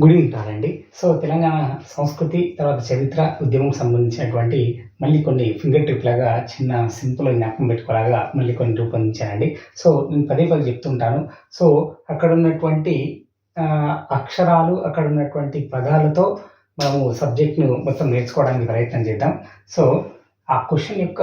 Good evening so Telangana సంస్కృతి తర్వాత చరిత్ర ఉద్యమం సంబంధించినటువంటి మళ్ళీ కొన్ని ఫింగర్ ట్రిప్ లాగా చిన్న సింపుల్ జ్ఞాపకం పెట్టుకోలాగా మళ్ళీ కొన్ని రూపొందించానండి సో నేను పదే పదే చెప్తుంటాను. సో అక్కడ ఉన్నటువంటి అక్షరాలు అక్కడ ఉన్నటువంటి పదాలతో మనము సబ్జెక్ట్ను మొత్తం నేర్చుకోవడానికి ప్రయత్నం చేద్దాం. సో ఆ క్వశ్చన్ యొక్క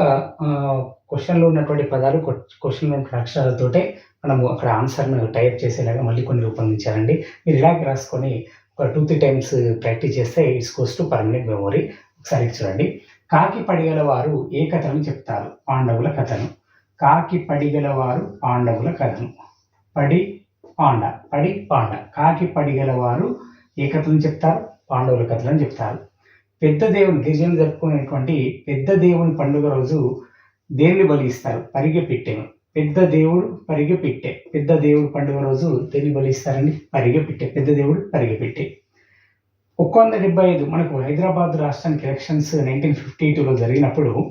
క్వశ్చన్లో ఉన్నటువంటి పదాలు క్వశ్చన్లో ఉన్నటువంటి అక్షరాలతోటే మనము అక్కడ ఆన్సర్ను టైప్ చేసేలాగా మళ్ళీ కొన్ని రూపొందించాలండి మీరు ఇలాగే రాసుకొని టూ త్రీ టైమ్స్ ప్రాక్టీస్ చేస్తే it's goes to permanent memory ఒకసారి చూడండి. కాకి పడిగల వారు ఏ కథను చెప్తారు? పాండవుల కథను. కాకి పడిగల వారు పాండవుల కథను. పడి పాండ పడి పాండ. కాకి పడిగల వారు ఏ కథను చెప్తారు? పాండవుల కథలను చెప్తారు. పెద్ద దేవుని గిరిజనులు జరుపుకునేటువంటి పెద్ద దేవుని పండుగ రోజు దేవుని బలి ఇస్తారు. పరిగె పెట్టెను. పెద్ద దేవుడు పరిగె పెద్ద దేవుడు పండుగ రోజు దేన్ని బలిస్తారని పరిగె పెద్ద దేవుడు పరిగిపెట్టె ఒక్క వంద డెబ్బై ఐదు మనకు హైదరాబాద్ రాష్ట్రానికి ఎలక్షన్స్ నైన్టీన్ ఫిఫ్టీ టూలో జరిగినప్పుడు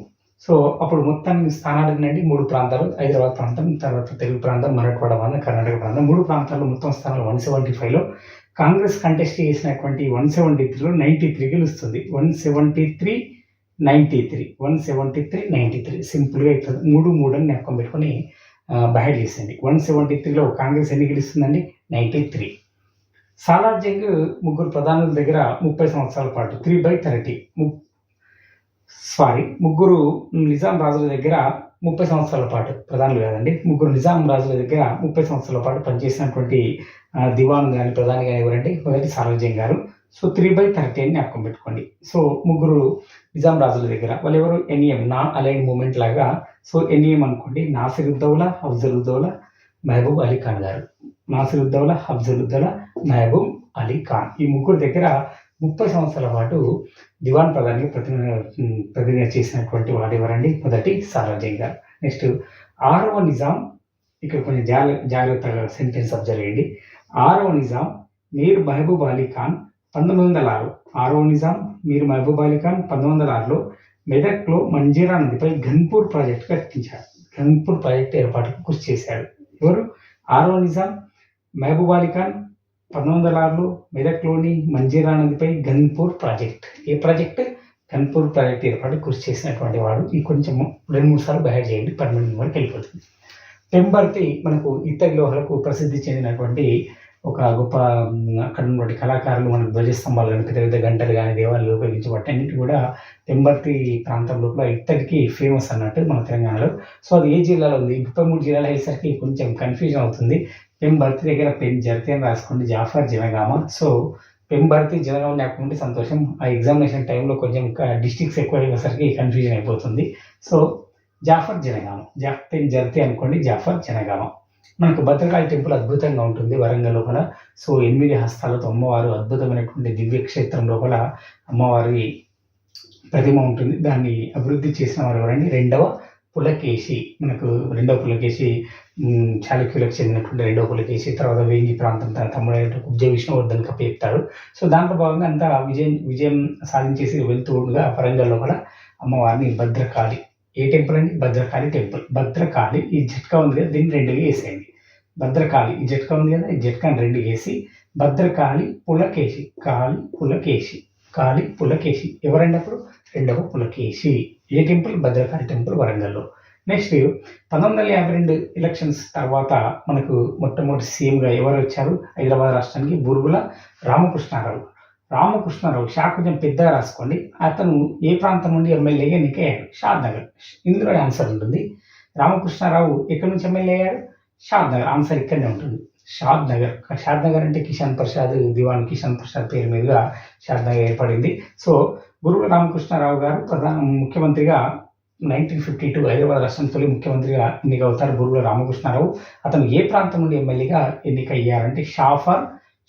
సో అప్పుడు మొత్తం స్థానాలు ఏంటంటే మూడు ప్రాంతాలు. హైదరాబాద్ ప్రాంతం తర్వాత తెలుగు ప్రాంతం మరాఠవాడ ప్రాంతం కర్ణాటక ప్రాంతం. మూడు ప్రాంతాల్లో మొత్తం స్థానాలు వన్ సెవెంటీ ఫైవ్లో కాంగ్రెస్ కంటెస్ట్ చేసినటువంటి వన్ సెవెంటీ త్రీలో నైంటీ త్రీ గెలుస్తుంది. One seventy three ninety three one seventy three ninety three. సింపుల్గా ఇక్కడ మూడు మూడు అని జ్ఞాపకం పెట్టుకొని బయట చేసింది వన్ సెవెంటీ త్రీలో కాంగ్రెస్ ఎన్ని గెలుస్తుందండి? Ninety three. సాలార్ జంగ్ ముగ్గురు ప్రధానుల దగ్గర ముప్పై సంవత్సరాల పాటు త్రీ బై థర్టీ. సారీ ముగ్గురు నిజాం రాజుల దగ్గర ముప్పై సంవత్సరాల పాటు ప్రధానులు కాదండి ముగ్గురు నిజాం రాజుల దగ్గర ముప్పై సంవత్సరాల పాటు పనిచేసినటువంటి దివాన్ కానీ ప్రధాని కానీ ఎవరంటే మొదటి సాలార్జంగ్ గారు. సో త్రీ బై థర్టీ అని జ్ఞాపకం పెట్టుకోండి. సో ముగ్గురు నిజాం రాజుల దగ్గర వాళ్ళు ఎవరు ఎన్ఈఎం నా అలైన్ మూమెంట్ లాగా. సో ఎన్ఈఎం అనుకోండి నాసిరుద్దౌలా అఫ్జలుద్దౌలా మహబూబ్ అలీ ఖాన్ గారు. నాసిరుద్దౌలా అఫ్జలుద్దౌలా మహబూబ్ అలీ ఖాన్. ఈ ముగ్గురు దగ్గర ముప్పై సంవత్సరాల పాటు దివాన్ ప్రధాని ప్రతి ప్రతినిధి చేసినటువంటి వాడు ఎవరండి మొదటి సాలార్జంగ్ గారు. నెక్స్ట్ ఆరవ నిజాం ఇక్కడ కొంచెం జాగ్ర జాగ్రత్తగా సెంటెన్స్ అబ్జర్వ్ చేయండి. ఆరవ నిజాం మీర్ మహబూబ్ అలీ ఖాన్ పంతొమ్మిది వందల ఆరు ఆరో నిజాం మీర్ మహబూబ్ అలీ ఖాన్ పంతొమ్మిది వందల ఆరులో మెదక్లో మంజీరా నదిపై ఘన్పూర్ ప్రాజెక్టు కట్టించారు. ఘన్పూర్ ప్రాజెక్టు ఏర్పాటుకు కృషి చేశారు. ఎవరు? ఆరో నిజాం మహబూబ్ అలీ ఖాన్ పంతొమ్మిది వందల ఆరులో మెదక్లోని మంజీరా నదిపై ఘన్పూర్ ప్రాజెక్ట్. ఏ ప్రాజెక్ట్ ఘన్పూర్ ప్రాజెక్ట్ ఏర్పాటు కృషి చేసినటువంటి వాడు. ఈ కొంచెం రెండు మూడు సార్లు బయట చేయండి. పర్మనెంట్ వరకు వెళ్ళిపోతుంది. పెంబర్తి మనకు ఇత్తడి లోహలకు ప్రసిద్ధి చెందినటువంటి ఒక గొప్ప అక్కడ ఉన్నటువంటి కళాకారులు మనకు ధ్వజస్తంభాలు కానీ పెద్ద పెద్ద గంటలు కానీ దేవాలయాలు ఉపయోగించి వాటి అన్నిటి కూడా తెంబర్తి ప్రాంతం లోపల ఇప్పటికీ ఫేమస్ అన్నట్టు మన తెలంగాణలో. సో అది ఏ జిల్లాలో ఉంది? ముప్పై మూడు జిల్లాలు అయ్యేసరికి కొంచెం కన్ఫ్యూజన్ అవుతుంది. పెంబర్తి దగ్గర పెన్ జర్తి అని రాసుకోండి జాఫర్ జనగామ. సో పెంబర్తి జనగామ లేకుంటే సంతోషం. ఆ ఎగ్జామినేషన్ టైంలో కొంచెం డిస్ట్రిక్ట్స్ ఎక్కువ అయ్యేసరికి కన్ఫ్యూజన్ అయిపోతుంది. సో జాఫర్ జనగామ. జాఫ్ పెన్ జర్తి అనుకోండి జాఫర్ జనగామ. మనకు భద్రకాళి టెంపుల్ అద్భుతంగా ఉంటుంది వరంగల్ లోపల. సో ఎనిమిది హస్తాలతో అమ్మవారు అద్భుతమైనటువంటి దివ్యక్షేత్రం లోపల అమ్మవారి ప్రతిమ ఉంటుంది. దాన్ని అభివృద్ధి చేసిన వారు ఎవరండి? రెండవ పులకేశి. మనకు రెండవ పులకేశి చాళుక్యులకు చెందినటువంటి రెండవ పులకేశి తర్వాత వేంగి ప్రాంతం తన తమ్ముడైన కుబ్జ విష్ణువర్ధన్ కప్పచెప్తాడు సో దాంట్లో భాగంగా అంతా విజయం విజయం సాధించేసి వెళ్తూ ఉండగా వరంగల్ లోపల అమ్మవారిని భద్రకాళి ఏ టెంపుల్ అండి? భద్రకాళి టెంపుల్. భద్రకాళి ఈ జట్కా ఉంది కదా దీన్ని రెండుగా వేసేయండి. భద్రకాళి ఈ జట్కా ఉంది కదా ఈ జట్కాని రెండు వేసి భద్రకాళి పులకేశి కాళి పులకేశి కాళి పులకేశి. ఎవరండి అప్పుడు? రెండవ పులకేశి. ఏ టెంపుల్? భద్రకాళి టెంపుల్ వరంగల్లో. నెక్స్ట్ పంతొమ్మిది వందల యాభై రెండు ఎలక్షన్స్ తర్వాత మనకు మొట్టమొదటి సీఎంగా ఎవరు వచ్చారు? హైదరాబాద్ రాష్ట్రానికి బురుగుల రామకృష్ణారావు. రామకృష్ణారావు షా కొంచెం పెద్దగా రాసుకోండి. అతను ఏ ప్రాంతం నుండి ఎమ్మెల్యేగా ఎన్నికయ్యాడు షాద్ నగర్ ఇందులో ఆన్సర్ ఉంటుంది. రామకృష్ణారావు ఎక్కడి నుంచి ఎమ్మెల్యే అయ్యాడు షాద్ నగర్ ఆన్సర్ ఇక్కడనే ఉంటుంది. షాద్ నగర్ షాద్ నగర్ అంటే కిషన్ ప్రసాద్ దివాన్ కిషన్ ప్రసాద్ పేరు మీదుగా షాద్ నగర్ ఏర్పడింది. సో గురువు రామకృష్ణారావు గారు ప్రధాన ముఖ్యమంత్రిగా నైన్టీన్ ఫిఫ్టీ టూ హైదరాబాద్ రాష్ట్రం తొలి ముఖ్యమంత్రిగా ఎన్నికవుతారు గురువుల రామకృష్ణారావు. అతను ఏ ప్రాంతం నుండి ఎమ్మెల్యేగా ఎన్నికయ్యారంటే షాఫర్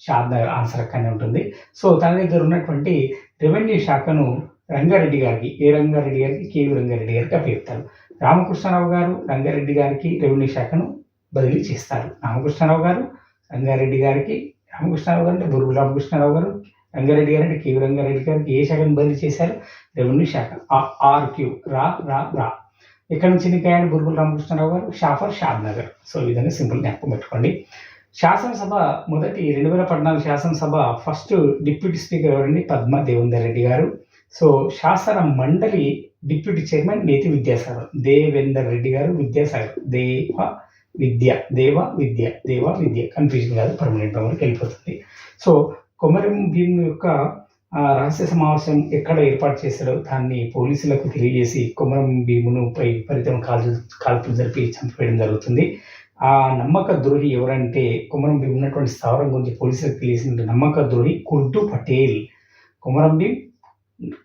షాద్ ఆన్సర్ అక్కడనే ఉంటుంది. సో తన దగ్గర ఉన్నటువంటి రెవెన్యూ శాఖను రంగారెడ్డి గారికి ఏ రంగారెడ్డి గారికి కేవీ రంగారెడ్డి గారికి అప్పగిస్తారు రామకృష్ణారావు గారు రంగారెడ్డి గారికి రెవెన్యూ శాఖను బదిలీ చేస్తారు. రామకృష్ణారావు గారు రంగారెడ్డి గారికి రామకృష్ణారావు గారు అంటే బురుగు రామకృష్ణారావు గారు రంగారెడ్డి గారు అంటే కేవీ రంగారెడ్డి గారికి ఏ శాఖను బదిలీ చేశారు? రెవెన్యూ శాఖ ఆర్క్యూ రా రా రా. ఇక్కడ నుంచి ఎన్నికయ్యాడు బురుగుల రామకృష్ణారావు గారు? షాఫర్ షాద్ నగర్ సో ఈ విధంగా సింపుల్ జ్ఞాపకం పెట్టుకోండి. శాసనసభ మొదటి రెండు వేల పద్నాలుగు శాసనసభ ఫస్ట్ డిప్యూటీ స్పీకర్ ఎవరండి? పద్మ దేవేందర్ రెడ్డి గారు. సో శాసన మండలి డిప్యూటీ చైర్మన్ నేతి విద్యాసాగర్ దేవేందర్ రెడ్డి గారు విద్యాసాగర్. దేవ విద్య దేవ విద్య దేవ విద్య. కన్ఫ్యూజన్ కాదు పర్మనెంట్ మెమరీకి వెళ్ళిపోతుంది. సో కొమరం భీమ్ యొక్క రహస్య సమావేశం ఎక్కడ ఏర్పాటు చేశాడో దాన్ని పోలీసులకు తెలియజేసి కొమరం భీమును పై విపరీతం కాల్పు కాల్పులు జరిపి చంపివేయడం జరుగుతుంది. ఆ నమ్మక ద్రోహి ఎవరంటే కొమరం ఉన్నటువంటి స్థావరం గురించి పోలీసులకు తెలిసిన నమ్మక ద్రోహి కుర్దు పటేల్. కొమరం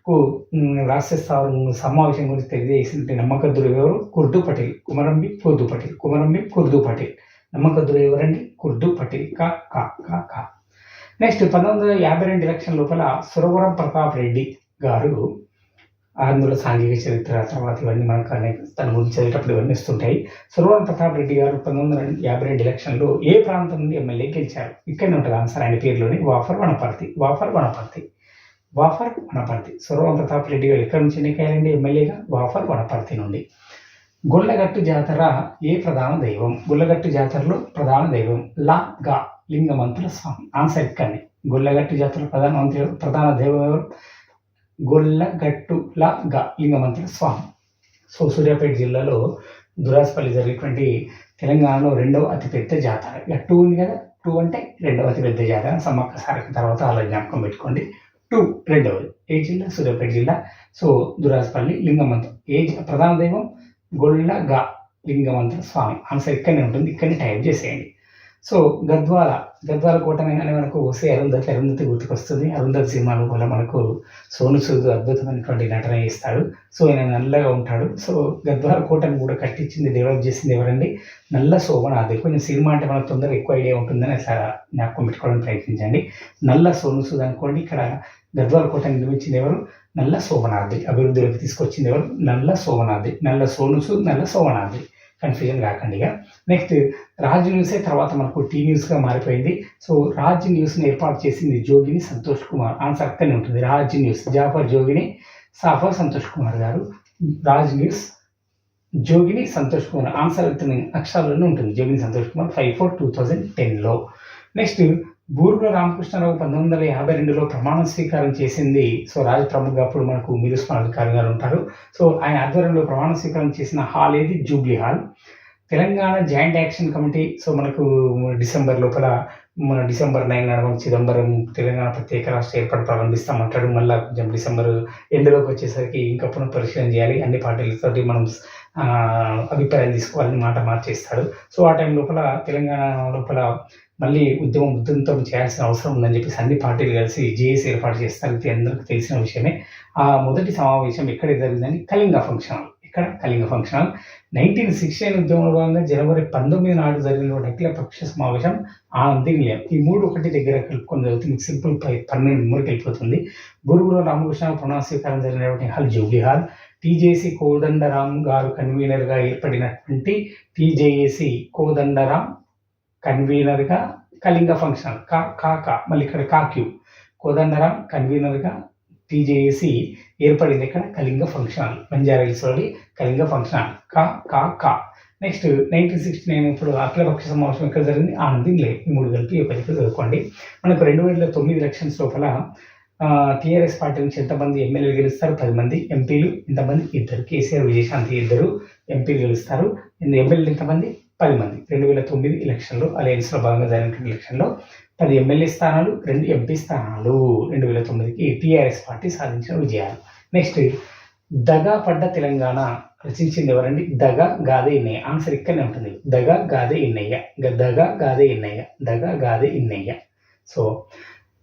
కు రాష్ట్ర స్థావరం సమావేశం గురించి తెలియజేసిన నమ్మక ద్రోహి ఎవరు? కుర్దు పటేల్. కుమరం భీమ్ కుర్దు పటేల్. కుమరం భీమ్ కుర్దు పటేల్. నమ్మక ద్రోహి ఎవరండి? కుర్దు పటేల్. కా కా కా కా. నెక్స్ట్ పంతొమ్మిది వందల యాభై రెండు ఎలక్షన్ లోపల సురవరం ప్రతాప్ రెడ్డి గారు ఆంధ్ర సాంఘిక చరిత్ర తర్వాత ఇవన్నీ మనకు అనేక తన గురించి చదివేటప్పుడు ఇవన్నీ వస్తుంటాయి. సురవరం ప్రతాప్ రెడ్డి గారు పంతొమ్మిది వందల యాభై రెండు ఎలక్షన్లో ఏ ప్రాంతం నుండి ఎమ్మెల్యే గెలిచారు? ఇక్కడనే ఉంటుంది ఆన్సర్ ఆయన పేరులోని. వాఫర్ వనపర్తి వాఫర్ వనపర్తి వాఫర్ వనపర్తి. సురవరం ప్రతాప్ రెడ్డి గారు ఎక్కడి నుంచి ఎన్నికయ్యారండి ఎమ్మెల్యేగా? వాఫర్ వనపర్తి నుండి. గుళ్ళగట్టు జాతర ఏ ప్రధాన దైవం? గుళ్ళగట్టు జాతరలో ప్రధాన దైవం లా గా లింగమంతుల స్వామి. ఆన్సర్ ఇక్కడనే. గుళ్ళగట్టు జాతర ప్రధాన మంత్రి ప్రధాన దైవం ఎవరు? గొల్లగట్టు ల గా లింగమంతుల స్వామి. సో సూర్యాపేట జిల్లాలో దురాస్పల్లి జరిగినటువంటి తెలంగాణలో రెండవ అతిపెద్ద జాతర. ఇక టూ ఉంది కదా. టూ అంటే రెండవ అతిపెద్ద జాతర. సమ్మక్క సారక తర్వాత అలా జ్ఞాపకం పెట్టుకోండి. టూ రెండవది. ఏ జిల్లా? సూర్యాపేట జిల్లా. సో దురాస్పల్లి లింగమంతం ఏ ప్రధాన దైవం? గొల్ల గా లింగమంతుల స్వామి. ఆన్సర్ ఇక్కడనే ఉంటుంది. ఇక్కడనే టైప్ చేసేయండి. సో గద్వాల గద్వాల కోట అనగానే మనకు ఓసే అరుంధతి అరుంధతి గుర్తుకొస్తుంది. అరుంధతి సినిమాలో కూడా మనకు సోను సూద్ అద్భుతమైనటువంటి నటన చేస్తాడు. సో ఆయన నల్లగా ఉంటాడు. సో గద్వాల కోటను కూడా కట్టించింది డెవలప్ చేసింది ఎవరండి? నల్ల సోమనాథ్. కొంచెం సినిమా అంటే మనకు తొందరగా ఎక్కువ ఐడియా ఉంటుందని అట్లా జ్ఞాపకం పెట్టుకోవడానికి ప్రయత్నించండి. నల్ల సోను సూద్ అనుకోండి ఇక్కడ గద్వాల కోటను నిర్మించింది ఎవరు? నల్ల సోమనాథి. అభివృద్ధిలోకి తీసుకొచ్చింది ఎవరు? నల్ల సోమనాథి. నల్ల సోను సూద్ నల్ల సోమనాథి. కన్ఫ్యూజన్ కాకండి ఇక. నెక్స్ట్ రాజ్ న్యూసే తర్వాత మనకు టీ న్యూస్గా మారిపోయింది. సో రాజ్ న్యూస్ని ఏర్పాటు చేసింది జోగిని సంతోష్ కుమార్. ఆన్సర్ అక్కడనే ఉంటుంది. రాజ్ న్యూస్ జాఫర్ జోగిని సాఫర్ సంతోష్ కుమార్ గారు. రాజ్ న్యూస్ జోగిని సంతోష్ కుమార్. ఆన్సర్ అవుతుంది అక్షరాల్లోనే ఉంటుంది. Jogini Santosh Kumar five four two thousand టెన్లో. నెక్స్ట్ బూరుగుల రామకృష్ణారావు పంతొమ్మిది వందల యాభై రెండులో ప్రమాణ స్వీకారం చేసింది. సో రాజ ప్రముఖ అప్పుడు మనకు మిరుస్మాన్ అధికారి గారు ఉంటారు. సో ఆయన ఆధ్వర్యంలో ప్రమాణ స్వీకారం చేసిన హాల్ ఏది? Jubilee hall. Telangana joint action committee so మనకు డిసెంబర్ లోపల మన డిసెంబర్ నైన్ నాడు మనకు చిదంబరం తెలంగాణ ప్రత్యేక రాష్ట్ర ఏర్పాటు ప్రారంభిస్తాం అంటాడు. మళ్ళీ కొంచెం డిసెంబర్ ఎండులోకి వచ్చేసరికి ఇంకా పునః పరిశీలన చేయాలి. అన్ని పార్టీలతోటి మనం అభిప్రాయం అభిప్రాయాలు తీసుకోవాలని మాట మార్చేస్తాడు. సో ఆ టైం లోపల తెలంగాణ లోపల మళ్ళీ ఉద్యమం ఉద్యమంతో చేయాల్సిన అవసరం ఉందని చెప్పేసి అన్ని పార్టీలు కలిసి జేఏసీ ఏర్పాటు చేస్తారని ఇది అందరికీ తెలిసిన విషయమే. ఆ మొదటి సమావేశం ఎక్కడ జరిగిందని? Kalinga function hall. ఇక్కడ Kalinga function hall. Nineteen sixty nine ఉద్యమంలో భాగంగా జనవరి పంతొమ్మిది నాడు జరిగిన అఖిల పక్ష సమావేశం. ఆనంది నిలయం ఈ మూడు ఒకటి దగ్గర కలుపుకొని జరుగుతుంది మీకు సింపుల్ పన్నెండు మెమరీకి వెళ్ళిపోతుంది గురువులో రామకృష్ణ ప్రమాణ స్వీకారం జరిగినటువంటి hall jubilee hall. TJC Kodandaram garu కన్వీనర్గా ఏర్పడినటువంటి టీజేఏసీ కోదండరాం కన్వీనర్గా కళింగ ఫంక్షన్ కా కాక మళ్ళీ ఇక్కడ కాక్యూ కోదండరాం కన్వీనర్గా టీజేఏసీ ఏర్పడింది ఇక్కడ కళింగ ఫంక్షన్ హాల్ బంజారా హిల్స్లోని కళింగ ఫంక్షన్ కా కా కా. నెక్స్ట్ నైన్టీన్ సిక్స్టీ నైన్ ఇప్పుడు అఖిలపక్ష సమావేశం ఎక్కడ జరిగింది? ఆనంది లేదు ఈ మూడు కలిపి ఒక చదువుకోండి. మనకు రెండు వేల తొమ్మిది ఎలక్షన్స్ లోపల టీఆర్ఎస్ పార్టీ నుంచి ఎంతమంది ఎమ్మెల్యేలు గెలుస్తారు? పది మంది ఎంపీలు ఎంతమంది ఇద్దరు. కేసీఆర్ విజయశాంతి ఇద్దరు ఎంపీలు గెలుస్తారు. ఎమ్మెల్యేలు ఎంతమంది? పది మంది. రెండు వేల తొమ్మిది ఎలక్షన్లో అలయన్స్లో భాగంగా జరిగినటువంటి ఎలక్షన్లో పది ఎమ్మెల్యే స్థానాలు రెండు ఎంపీ స్థానాలు. రెండు వేల తొమ్మిదికి టీఆర్ఎస్ పార్టీ సాధించిన విజయాలు. నెక్స్ట్ దగా పడ్డ తెలంగాణ రచించింది ఎవరండి? దగ గాదే ఇన్నయ్య. ఆన్సర్ ఇక్కడనే ఉంటుంది. దగ గాదే ఇన్నయ్య. గ- దగ గాదే ఇన్నయ్య. దగ గాదే ఇన్నయ్య. సో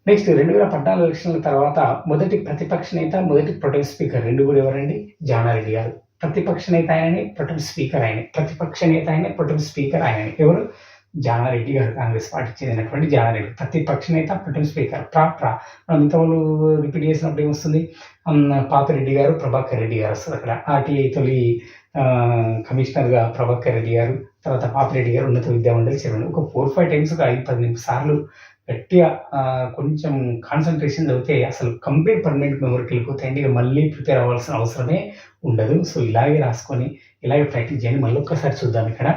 నెక్స్ట్ రెండు వేల పద్నాలుగు ఎలక్షన్ల తర్వాత మొదటి ప్రతిపక్ష నేత మొదటి ప్రొటెక్ట్ స్పీకర్ రెండు కూడా ఎవరండి? జానారెడ్డి గారు. ప్రతిపక్ష నేత ఆయననే ప్రొటెం స్పీకర్ ఆయన. ప్రతిపక్ష నేత ఆయన ప్రొటెం స్పీకర్ ఆయన. ఎవరు? జానారెడ్డి గారు కాంగ్రెస్ పార్టీకి చెందినటువంటి జానారెడ్డి. ప్రతిపక్ష నేత ప్రొటెం స్పీకర్. ప్రా ప్రా. మనం ఇంతవరకు రిపీట్ చేసినప్పుడు ఏమొస్తుంది? అమ్, పాపిరెడ్డి గారు ప్రభాకర్ రెడ్డి గారు వస్తుంది అక్కడ. ఆర్టీఐ తొలి కమిషనర్గా ప్రభాకర్ రెడ్డి గారు తర్వాత పాపిరెడ్డి గారు ఉన్నత విద్యా మండలి చైర్మన్. ఒక ఫోర్ ఫైవ్ టైమ్స్ ఒక ఐదు పది సార్లు గట్టిగా కొంచెం కాన్సన్ట్రేషన్ చదివితే అసలు కంప్లీట్ పర్మనెంట్ మెమరీకి వెళ్ళిపోతాయండి ఇక మళ్ళీ ప్రిపేర్ అవ్వాల్సిన అవసరమే ఉండదు. సో ఇలాగే రాసుకొని ఇలాగే ప్రాక్టీస్ చేయండి. మళ్ళీ ఒక్కసారి చూద్దాం ఇక్కడ.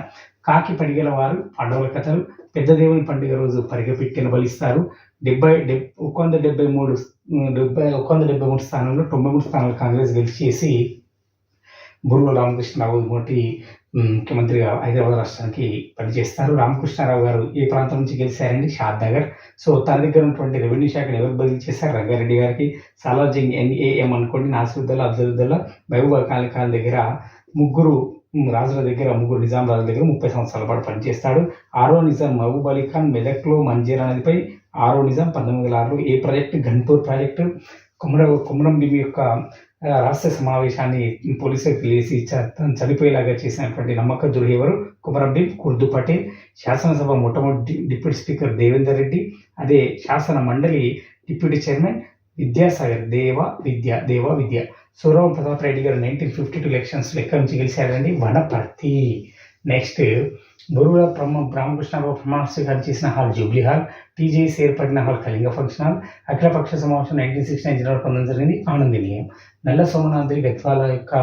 కాకి పడిగల వారు పాండవుల కథలు పెద్ద దేవుని పండుగ రోజు పరిగెపెట్టిన బలిస్తారు డెబ్బై డెబ్ ఒక వంద డెబ్బై మూడు డెబ్బై ఒక వంద డెబ్బై మూడు స్థానంలో తొంభై మూడు స్థానాలు కాంగ్రెస్ గెలిచేసి బుర్ర రామకృష్ణరావు మొదటి ముఖ్యమంత్రిగా హైదరాబాద్ రాష్ట్రానికి పనిచేస్తారు. రామకృష్ణారావు గారు ఏ ప్రాంతం నుంచి గెలిచారండి? షాద్ నగర్. సో తన దగ్గర ఉన్నటువంటి రెవెన్యూ శాఖను ఎవరు బదిలీ చేశారు? రంగారెడ్డి గారికి సాలార్జింగ్ ఎన్ఏఎం అనుకోండి నాసిరుద్దల్లా అబ్దుల్లా మహబూబా ఖాన్ ఖాన్ దగ్గర ముగ్గురు రాజుల దగ్గర ముగ్గురు నిజాం రాజుల దగ్గర ముప్పై సంవత్సరాల పాటు పనిచేస్తాడు. ఆరో నిజాం మహబూబ్ అలీ ఖాన్ మెదక్లో మంజీరా నదిపై ఆరో నిజాం పంతొమ్మిది వందల ఆరులో ఏ ప్రాజెక్టు? గన్పూర్ ప్రాజెక్టు. కుమర కుమరం భీమి యొక్క రహస్య సమావేశాన్ని పోలీసులు పిలిచి తను చనిపోయేలాగా చేసినటువంటి నమ్మక దురు ఎవరు? కుమరం భీం కుర్దు పటేల్. శాసనసభ మొట్టమొదటి డిప్యూటీ స్పీకర్ దేవేందర్ రెడ్డి. అదే శాసన మండలి డిప్యూటీ చైర్మన్ విద్యాసాగర్ దేవ విద్య దేవ విద్య. సూరవం ప్రతాప్ రెడ్డి గారు నైన్టీన్ ఫిఫ్టీ టూ ఎలక్షన్స్లో ఎక్కడి నుంచి గెలిచారండి. వనపర్తి. నెక్స్ట్ బరువుల బ్రహ్మ రామకృష్ణరావు ప్రమాణ చేసిన హాల్ జూబ్లీ హాల్ టీజేఎస్ ఏర్పడిన హాల్ కళింగ ఫంక్షన్ హాల్ అఖిలపక్ష సమావేశం నైన్టీన్ సిక్స్టీ నైన్ జనవరి పంతొమ్మిది జరిగింది ఆనంది నిలయం నల్ల సోమనాద్రి గత్వాల యొక్క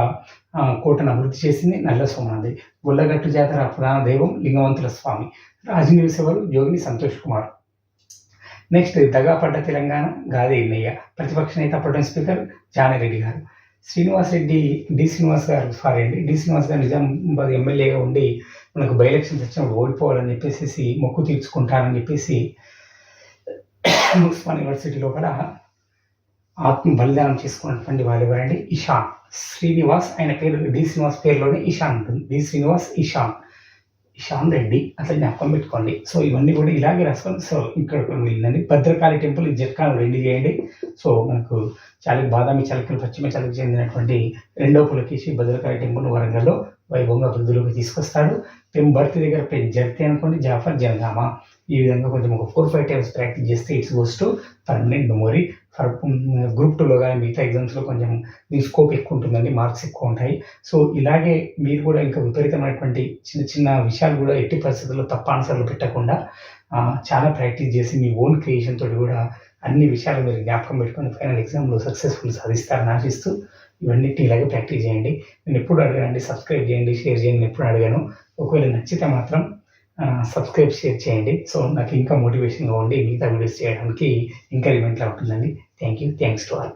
కోటను అభివృద్ధి చేసింది నల్ల సోమనాథి గుల్లగట్టు జాతర ప్రధాన దైవం లింగవంతుల స్వామి. రాజనీవస్ ఎవరు జోగిని సంతోష్ కుమార్. నెక్స్ట్ దగాపడ్డ తెలంగాణ గాదే ఎన్నయ్య. ప్రతిపక్ష నేత అప్పటి స్పీకర్ జానారెడ్డి గారు. శ్రీనివాస్ రెడ్డి డి శ్రీనివాస్ గారు సారీ అండి డి శ్రీనివాస్ గారు నిజామాబాద్ ఎమ్మెల్యేగా ఉండి మనకు బై ఎలక్షన్స్ వచ్చినప్పుడు ఓడిపోవాలని చెప్పేసి మొక్కు తీర్చుకుంటానని చెప్పేసి ఉస్మాన్ యూనివర్సిటీలో కూడా ఆత్మ బలిదానం చేసుకున్నటువంటి వారు ఎవరండి ఇషాన్ శ్రీనివాస్. ఆయన పేరు డి శ్రీనివాస్ పేరులోనే ఇషాన్ ఉంటుంది. డి శ్రీనివాస్ ఇషాన్. శ్యామ్ రెడ్డి అట్లా జ్ఞాపకం పెట్టుకోండి. సో ఇవన్నీ కూడా ఇలాగే రాసుకోండి సో ఇక్కడ వెళ్ళిందండి భద్రకాళి టెంపుల్ జట్కాలు రెడీ చేయండి. సో మనకు చాలా బాదామి చాలకులు పశ్చిమ చలకి చెందినటువంటి రెండో పులకేసి భద్రకాళి టెంపుల్ వరంగల్లో వైభవంగా వృద్ధిలోకి తీసుకొస్తాడు. పెం భర్త దగ్గర పెం జర్తి అనుకోండి జాఫర్ జంగామా ఈ విధంగా కొంచెం ఒక ఫోర్ ఫైవ్ టైమ్స్ ప్రాక్టీస్ చేస్తే it's goes to permanent memory for group టూలో కానీ మిగతా ఎగ్జామ్స్లో కొంచెం మీ స్కోప్ ఎక్కువ ఉంటుందండి మార్క్స్ ఎక్కువ ఉంటాయి. సో ఇలాగే మీరు కూడా ఇంకా విపరీతమైనటువంటి చిన్న చిన్న విషయాలు కూడా ఎట్టి పరిస్థితుల్లో తప్ప ఆన్సర్లు పెట్టకుండా చాలా ప్రాక్టీస్ చేసి మీ ఓన్ క్రియేషన్ తోటి కూడా అన్ని విషయాలు మీరు జ్ఞాపకం పెట్టుకొని ఫైనల్ ఎగ్జామ్లో సక్సెస్ఫుల్ సాధిస్తారని ఆశిస్తూ ఇవన్నీ ఇలాగే ప్రాక్టీస్ చేయండి. నేను ఎప్పుడు అడగానండి సబ్స్క్రైబ్ చేయండి షేర్ చేయండి ఎప్పుడు అడిగాను. ఒకవేళ నచ్చితే మాత్రం సబ్స్క్రైబ్ షేర్ చేయండి. సో నాకు ఇంకా మోటివేషన్గా ఉండి మిగతా వీడియోస్ చేయడానికి ఎంకరేజ్మెంట్లా ఉంటుందండి. Thank you thanks to all